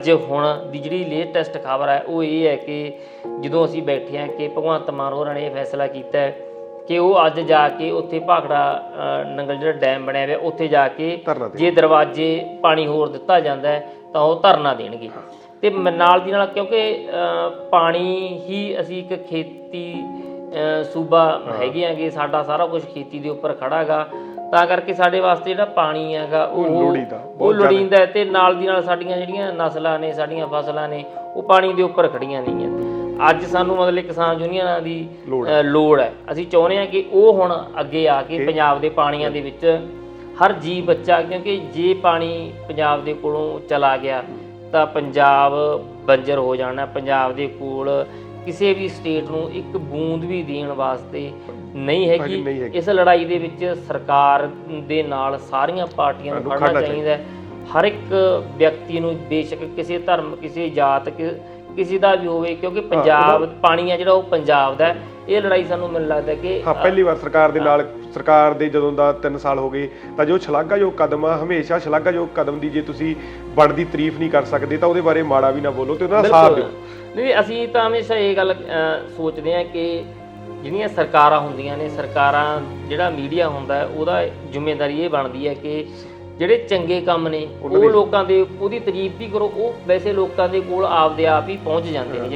ਜੇ ਹੁਣ ਦੀ ਜਿਹੜੀ ਲੇਟੈਸਟ ਖਬਰ ਹੈ ਉਹ ਇਹ ਹੈ ਕਿ ਜਦੋਂ ਅਸੀਂ ਬੈਠੇ ਹਾਂ ਕਿ ਭਗਵੰਤ ਮਾਨ ਹੋਰਾਂ ਨੇ ਇਹ ਫੈਸਲਾ ਕੀਤਾ ਹੈ ਕਿ ਉਹ ਅੱਜ ਜਾ ਕੇ ਉੱਥੇ ਭਾਖੜਾ ਨੰਗਲ ਜਿਹੜਾ ਡੈਮ ਬਣਿਆ ਹੋਇਆ ਉੱਥੇ ਜਾ ਕੇ ਜੇ ਦਰਵਾਜ਼ੇ ਪਾਣੀ ਹੋਰ ਦਿੱਤਾ ਜਾਂਦਾ ਤਾਂ ਉਹ ਧਰਨਾ ਦੇਣਗੇ। ਤੇ ਨਾਲ ਦੀ ਨਾਲ ਕਿਉਂਕਿ ਪਾਣੀ ਹੀ ਅਸੀਂ ਇੱਕ ਖੇਤੀ ਸੂਬਾ ਹੈਗੇ ਆਂਗੇ ਸਾਡਾ ਸਾਰਾ ਕੁਝ ਖੇਤੀ ਦੇ ਉੱਪਰ ਖੜਾ ਹੈਗਾ ਤਾਂ ਕਰਕੇ ਸਾਡੇ ਵਾਸਤੇ ਜਿਹੜਾ ਪਾਣੀ ਹੈਗਾ ਉਹ ਲੋੜੀਂਦਾ, ਉਹ। ਲੋੜੀਂਦਾ ਤੇ ਨਾਲ ਦੀ ਨਾਲ ਸਾਡੀਆਂ ਜਿਹੜੀਆਂ ਨਸਲਾਂ ਨੇ ਸਾਡੀਆਂ ਫਸਲਾਂ ਨੇ ਉਹ ਪਾਣੀ ਦੇ ਉੱਪਰ ਖੜੀਆਂ ਨੇਗੀਆਂ ਅੱਜ ਸਾਨੂੰ ਮਤਲਬ ਕਿਸਾਨ ਯੂਨੀਅਨਾਂ ਦੀ ਲੋੜ ਹੈ। ਅਸੀਂ ਚਾਹੁੰਦੇ ਹਾਂ ਕਿ ਉਹ ਹੁਣ ਅੱਗੇ ਆ ਕੇ ਪੰਜਾਬ ਦੇ ਪਾਣੀਆਂ ਦੇ ਵਿੱਚ ਹਰ ਜੀ ਬੱਚਾ ਕਿਉਂਕਿ ਜੇ ਪਾਣੀ ਪੰਜਾਬ ਦੇ ਕੋਲੋਂ ਚਲਾ ਗਿਆ ਤਾਂ ਪੰਜਾਬ ਬੰਜਰ ਹੋ ਜਾਣਾ ਪੰਜਾਬ ਦੇ ਕੋਲ ਕਿਸੇ ਵੀ ਸਟੇਟ ਨੂੰ ਇੱਕ ਬੂੰਦ ਵੀ ਦੇਣ ਵਾਸਤੇ ਨਹੀਂ ਹੈਗੀ। ਇਸ ਲੜਾਈ ਦੇ ਵਿੱਚ ਸਰਕਾਰ ਦੇ ਨਾਲ ਸਾਰੀਆਂ ਪਾਰਟੀਆਂ ਨੂੰ ਖੜਨਾ ਚਾਹੀਦਾ ਹੈ। ਹਰ ਇੱਕ ਵਿਅਕਤੀ ਨੂੰ ਬੇਸ਼ੱਕ ਕਿਸੇ ਧਰਮ ਕਿਸੇ ਜਾਤ ਕਿ- ਕਿਸੇ ਦਾ ਵੀ ਹੋਵੇ ਕਿਉਂਕਿ ਪੰਜਾਬ ਪਾਣੀ ਆ ਜਿਹੜਾ ਉਹ ਪੰਜਾਬ ਦਾ ਹੈ। ਇਹ ਲੜਾਈ ਸਾਨੂੰ ਮੈਨੂੰ ਲੱਗਦਾ ਕਿ ਹਾਂ ਪਹਿਲੀ ਵਾਰ ਸਰਕਾਰ ਦੇ ਨਾਲ ਸਰਕਾਰ ਦੇ ਜਦੋਂ ਦਾ 3 ਸਾਲ ਹੋ ਗਏ ਤਾਂ ਜੋ ਸ਼ਲਾਘਾਯੋਗ ਕਦਮ ਆ ਹਮੇਸ਼ਾ ਸ਼ਲਾਘਾਯੋਗ ਕਦਮ ਦੀ ਜੇ ਤੁਸੀਂ ਬਣਦੀ ਤਾਰੀਫ ਨਹੀਂ ਕਰ ਸਕਦੇ ਤਾਂ ਉਹਦੇ ਬਾਰੇ ਮਾੜਾ ਵੀ ਨਾ ਬੋਲੋ ਤੇ ਉਹਦਾ ਸਾਥ ਦਿਓ। ਨਹੀਂ ਅਸੀਂ ਤਾਂ ਹਮੇਸ਼ਾ ਇਹ ਗੱਲ ਸੋਚਦੇ ਹਾਂ ਕਿ ਜਿਹੜੀਆਂ ਸਰਕਾਰਾਂ ਹੁੰਦੀਆਂ ਨੇ ਸਰਕਾਰਾਂ ਜਿਹੜਾ ਮੀਡੀਆ ਹੁੰਦਾ ਹੈ, ਉਹਦਾ ਜ਼ਿੰਮੇਵਾਰੀ ਇਹ ਬਣਦੀ ਹੈ ਕਿ ਜਿਹੜੇ ਚੰਗੇ ਕੰਮ ਨੇ ਉਹ ਲੋਕਾਂ ਦੇ ਉਹਦੀ ਤਾਰੀਫ ਵੀ ਕਰੋ ਉਹ ਵੈਸੇ ਲੋਕਾਂ ਦੇ ਕੋਲ ਆਪਦੇ ਆਪ ਹੀ ਪਹੁੰਚ ਜਾਂਦੇ ਨੇ।